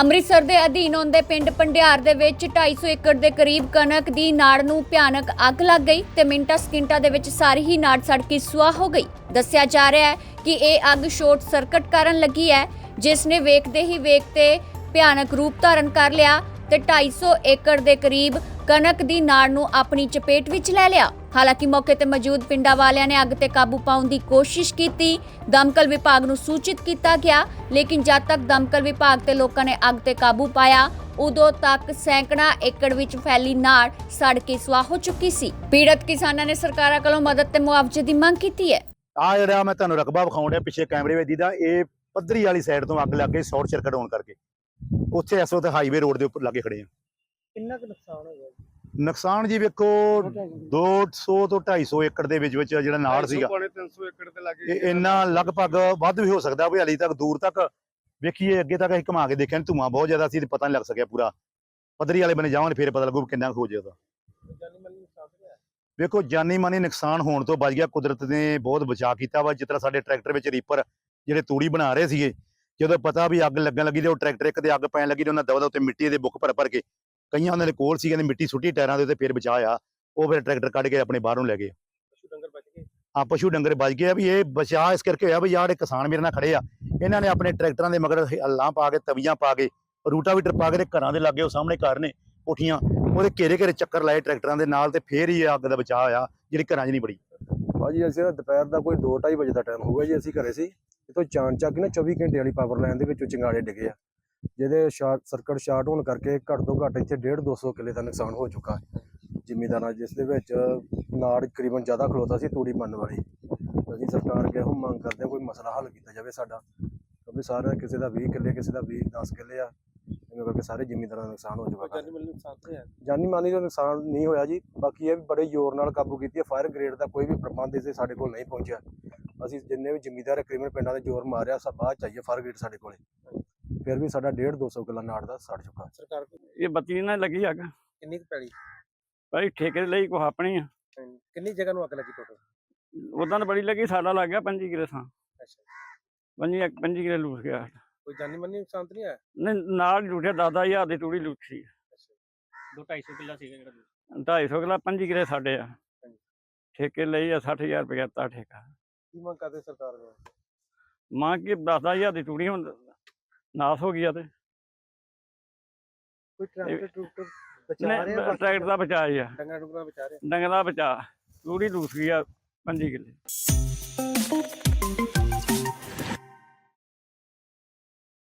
ਅੰਮ੍ਰਿਤਸਰ ਦੇ ਅਧੀਨ ਆਉਂਦੇ ਪਿੰਡ ਪੰਡਿਆਰ ਦੇ ਵਿੱਚ 250 ਏਕੜ ਦੇ ਕਰੀਬ ਕਣਕ ਦੀ ਨਾੜ ਨੂੰ ਭਿਆਨਕ ਅੱਗ ਲੱਗ ਗਈ ਤੇ ਮਿੰਟਾਂ ਸਕਿੰਟਾਂ ਦੇ ਵਿੱਚ ਸਾਰੀ ਹੀ ਨਾੜ ਸੜ ਕੇ ਸੁਆਹ ਹੋ ਗਈ। ਦੱਸਿਆ ਜਾ ਰਿਹਾ ਹੈ ਕਿ ਇਹ ਅੱਗ ਸ਼ਾਰਟ ਸਰਕਟ ਕਾਰਨ ਲੱਗੀ ਹੈ, ਜਿਸ ਨੇ ਵੇਖਦੇ ਹੀ ਵੇਖਦੇ ਭਿਆਨਕ ਰੂਪ ਧਾਰਨ ਕਰ ਲਿਆ ਤੇ 250 ਏਕੜ ਦੇ ਕਰੀਬ ਕਣਕ ਦੀ ਨਾੜ ਨੂੰ ਆਪਣੀ ਚਪੇਟ ਵਿੱਚ ਲੈ ਲਿਆ। ਹਾਲਾਂਕਿ ਮੌਕੇ ਤੇ ਮੌਜੂਦ ਪਿੰਡਾਂ ਵਾਲਿਆਂ ਨੇ ਅੱਗ ਤੇ ਕਾਬੂ ਪਾਉਣ ਦੀ ਕੋਸ਼ਿਸ਼ ਕੀਤੀ। ਦਮਕਲ ਵਿਭਾਗ ਨੂੰ ਸੂਚਿਤ ਕੀਤਾ ਗਿਆ, ਲੇਕਿਨ ਜਦ ਤੱਕ ਦਮਕਲ ਵਿਭਾਗ ਤੇ ਲੋਕਾਂ ਨੇ ਅੱਗ ਤੇ ਕਾਬੂ ਪਾਇਆ, ਉਦੋਂ ਤੱਕ ਸੈਂਕੜਾ ਏਕੜ ਵਿੱਚ ਫੈਲੀ ਨਾੜ ਸੜ ਕੇ ਸੁਆਹ ਹੋ ਚੁੱਕੀ ਸੀ। ਪੀੜਤ ਕਿਸਾਨਾਂ ਨੇ ਸਰਕਾਰਾਂ ਕੋਲੋਂ ਮਦਦ ਤੇ ਮੁਆਵਜ਼ੇ ਦੀ ਮੰਗ ਕੀਤੀ ਹੈ। ਆ ਜਿਹੜਾ ਮੈਂ ਤੁਹਾਨੂੰ ਰਕਬਾ ਵਿਖਾਉਣ ਡਿਆ ਪਿੱਛੇ ਕੈਮਰੇ ਵਿੱਚ ਦੀਦਾ, ਇਹ ਪੱਧਰੀ ਵਾਲੀ ਸਾਈਡ ਤੋਂ ਅੱਗ ਲੱਗ ਗਈ ਸ਼ਾਰਟ ਸਰਕਟ ਹੋਣ ਕਰਕੇ। ਉੱਥੇ ਇਸ ਵਕਤ ਹਾਈਵੇ ਰੋਡ ਦੇ ਉੱਪਰ ਲੱਗੇ ਖੜੇ ਆ। ਕਿੰਨਾ ਕੁ ਨੁਕਸਾਨ ਹੋ ਗਿਆ ਜੀ? ਨੁਕਸਾਨ ਜੀ ਵੇਖੋ 200 ਤੋਂ 250 ਏਕੜ ਦੇ ਵਿੱਚ ਵਿੱਚ ਜਿਹੜਾ ਨਾੜ ਸੀਗਾ। ਪੌਣੇ 300 ਏਕੜ ਤੇ ਲੱਗੇ ਇਹ ਇੰਨਾ ਲਗਭਗ ਵੱਧ ਵੀ ਹੋ ਸਕਦਾ ਵੀ ਹਾਲੀ ਤੱਕ ਦੂਰ ਤੱਕ। ਵੇਖੀਏ ਅੱਗੇ ਤੱਕ ਅਸੀਂ ਘੁਮਾ ਕੇ ਦੇਖਿਆ ਧੂੰਆਂ ਬਹੁਤ ਜ਼ਿਆਦਾ ਸੀ ਤੇ ਪਤਾ ਨਹੀਂ ਲੱਗ ਸਕਿਆ ਪੂਰਾ। ਪੱਧਰੀ ਵਾਲੇ ਬਨੇ ਜਾਵਾਂਗੇ ਫਿਰ ਪਤਾ ਲੱਗੂ ਕਿੰਨਾ ਹੋ ਜਾਏਗਾ। ਵੇਖੋ ਜਾਨੀ ਮਾਨੀ ਨੁਕਸਾਨ ਹੋਣ ਤੋਂ ਬਚ ਗਿਆ ਕੁਦਰਤ ਨੇ ਬਹੁਤ ਬਚਾਅ ਕੀਤਾ ਵਾ। ਜਿਸ ਤਰ੍ਹਾਂ ਸਾਡੇ ਟਰੈਕਟਰ ਵਿੱਚ ਰੀਪਰ ਜਿਹੜੇ ਤੂੜੀ ਬਣਾ ਰਹੇ ਸੀਗੇ ਜਦੋਂ ਪਤਾ ਵੀ ਅੱਗ ਲੱਗਣ ਲੱਗੀ ਤੇ ਉਹ ਟਰੈਕਟਰ ਇੱਕ ਤੇ ਅੱਗ ਪੈਣ ਲੱਗੀ ਤੇ ਉਹਨਾਂ ਦਵਾ ਦਾ ਉੱਤੇ ਮਿੱਟੀ ਦੇ ਬੁੱਕ ਭਰ ਭਰ ਕੇ ਕਈਆਂ ਉਹਨਾਂ ਦੇ ਕੋਲ ਸੀ ਕਹਿੰਦੇ ਮਿੱਟੀ ਸੁੱਟੀ ਟਾਇਰਾਂ ਦੇ ਉੱਤੇ ਫਿਰ ਬਚਾਇਆ ਉਹ ਫਿਰ ਟਰੈਕਟਰ ਕੱਢ ਕੇ ਆਪਣੇ ਬਾਹਰੋਂ ਲੈ ਗਏ। ਪਸ਼ੂ ਡੰਗਰ ਬਚ ਗਏ? ਆ ਪਸ਼ੂ ਡੰਗਰ ਬਚ ਗਏ ਆ ਵੀ ਇਹ ਬਚਾਅ ਇਸ ਕਰਕੇ ਹੋਇਆ ਵੀ ਯਾਰ ਇਹ ਕਿਸਾਨ ਮੇਰੇ ਨਾਲ ਖੜੇ ਆ। ਇਹਨਾਂ ਨੇ ਆਪਣੇ ਟਰੈਕਟਰਾਂ ਦੇ ਮਗਰ ਹੱਲਾਂ ਪਾ ਕੇ ਤਵੀਆਂ ਪਾ ਕੇ ਰੂਟਾਵੀਟਰ ਪਾ ਕੇ ਤੇ ਘਰਾਂ ਦੇ ਲਾਗੇ ਉਹ ਸਾਹਮਣੇ ਘਰ ਨੇ ਕੋਠੀਆਂ ਉਹਦੇ ਘੇਰੇ ਘੇਰੇ ਚੱਕਰ ਲਾਏ ਟਰੈਕਟਰਾਂ ਦੇ ਨਾਲ ਤੇ ਫੇਰ ਹੀ ਅੱਗ ਦਾ ਬਚਾਅ ਹੋਇਆ ਜਿਹੜੀ ਘਰਾਂ 'ਚ ਨਹੀਂ ਬੜੀ। ਭਾਜੀ ਅਸੀਂ ਦੁਪਹਿਰ ਦਾ ਕੋਈ 2:30 ਵਜੇ ਦਾ ਟਾਈਮ ਹੋਊਗਾ ਜੀ ਅਸੀਂ ਘਰੇ ਸੀ ਇਤੋਂ ਚਾਨ ਚੱਕ ਨਾ 24 ਘੰਟੇ ਵਾਲੀ ਪਾਵਰ ਲਾਈਨ ਦੇ ਵਿੱਚੋਂ ਚਿੰਗਾੜੇ ਡਿੱਗੇ ਆ। ਜਿਹਦੇ ਸ਼ਾਰਟ ਸਰਕਟ ਸ਼ਾਰਟ ਹੋਣ ਕਰਕੇ ਘੱਟ ਤੋਂ ਘੱਟ ਇੱਥੇ 1.5 200 ਕਿੱਲੇ ਦਾ ਨੁਕਸਾਨ ਹੋ ਚੁੱਕਾ ਹੈ। ਜ਼ਿਮੀਦਾਰਾਂ ਜਿਸ ਦੇ ਵਿੱਚ ਨਾੜ ਤਕਰੀਬਨ ਜ਼ਿਆਦਾ ਖਲੋਤਾ ਸੀ ਤੂੜੀ ਮੰਨ ਵਾਲੀ। ਅਸੀਂ ਸਰਕਾਰ ਅੱਗੇ ਇਹੋ ਮੰਗ ਕਰਦੇ ਹਾਂ ਕੋਈ ਮਸਲਾ ਹੱਲ ਕੀਤਾ ਜਾਵੇ ਸਾਡਾ। ਕਿਉਂਕਿ ਸਾਰੇ ਕਿਸੇ ਦਾ 20 ਕਿੱਲੇ ਕਿਸੇ ਦਾ 20 10 ਕਿੱਲੇ ਆ। ਜਿਵੇਂ ਕਰਕੇ ਸਾਰੇ ਜ਼ਿਮੀਦਾਰਾਂ ਦਾ ਨੁਕਸਾਨ ਹੋ ਚੁੱਕਾ ਜਾਨੀ ਮਾਲੀ ਨੁਕਸਾਨ ਤੇ ਜਾਨੀ ਮਾਨੀ ਦਾ ਨੁਕਸਾਨ ਨਹੀਂ ਹੋਇਆ ਜੀ। ਬਾਕੀ ਇਹ ਵੀ ਬੜੇ ਜ਼ੋਰ ਨਾਲ ਕਾਬੂ ਕੀਤੀ ਹੈ। ਫਾਇਰ ਗ੍ਰੇਡ ਦਾ ਕੋਈ ਵੀ ਪ੍ਰਬੰਧ ਇਸੇ ਸਾਡੇ ਕੋਲ ਨਹੀਂ ਪਹੁੰਚਿਆ। ਅਸੀਂ ਜਿੰਨੇ ਵੀ ਜ਼ਿਮੀਦਾਰ ਕ੍ਰਿਮੀਨਲ ਪਿੰਡਾਂ ਦੇ ਜ਼ੋਰ ਮਾਰਿਆ ਸਭ ਬਾਅਦ ਚਾਹੀਏ ਫਾਇਰ ਗ੍ਰੇਡ ਸਾਡੇ ਕੋਲੇ। ਫਿਰ ਵੀ ਸਾਡਾ 1.5 200 ਕਿੱਲਾ ਨਾੜ ਦਾ ਸੜ ਚੁੱਕਾ। ਸਰਕਾਰ ਕੋਲ? ਇਹ ਬੱਤੀ ਨਾਲ ਲੱਗੀ ਅੱਗ? ਕਿੰਨੀ ਕੁ ਪੈਲੀ? ਭਾਈ ਠੇਕੇ ਦੇ ਲਈ ਕੋ ਆਪਣੀ ਆ। ਕਿੰਨੀ ਜਗ੍ਹਾ ਨੂੰ ਅੱਗ ਲੱਗੀ ਟੋਟਲ ਉਦਾਂ ਤਾਂ ਬੜੀ ਲੱਗੀ ਸਾਡਾ ਲੱਗ ਗਿਆ 25 ਕਿਲੇ ਥਾਂ। ਅੱਛਾ। ਪੰਜੀ 25 ਕਿਲੇ ਲੂਟ ਗਿਆ। ਕੋਈ ਜਾਨੀ ਮਾਲੀ ਨੁਕਸਾਨ ਤੇ ਨਹੀਂ ਆਇਆ ਨਹੀਂ ਨਾਲ ਲੂਟਿਆ 10000 ਦੀ ਤੂੜੀ ਲੂਟ। ਸੀ ਦੋ 250 ਕਿੱਲਾ ਸੀਗਾ ਜਿਹੜਾ 250 ਕਿਲਾ 25 ਕਿਲੇ ਸਾਡੇ ਆ। ਠੇਕੇ ਲਈ ਆ 60000 ਰੁਪਏ ਤਾ ਠੇਕਾ। ਕੀ ਮੰਗ ਕਰਦੇ ਸਰਕਾਰ ਨੂੰ ਮਾਂ ਕੀ 10000 ਦੀ ਤੂੜੀ ਹੁਣ ਨਾਸ ਹੋ ਗਈ ਆ ਤੇ। ਕੋਈ ਟਰੈਕਟਰ ਟਰੂਕਟਰ ਬਚਾ ਰਿਹਾ ਟਰੈਕਟਰ ਦਾ ਬਚਾ ਹੀ ਆ। ਡੰਗਰਾਂ ਡੁੰਗਰਾਂ ਬਚਾ ਰਿਹਾ। ਡੰਗਰ ਦਾ ਬਚਾ। ਲੂਟ ਗਈ ਆ 25 ਕਿਲੇ।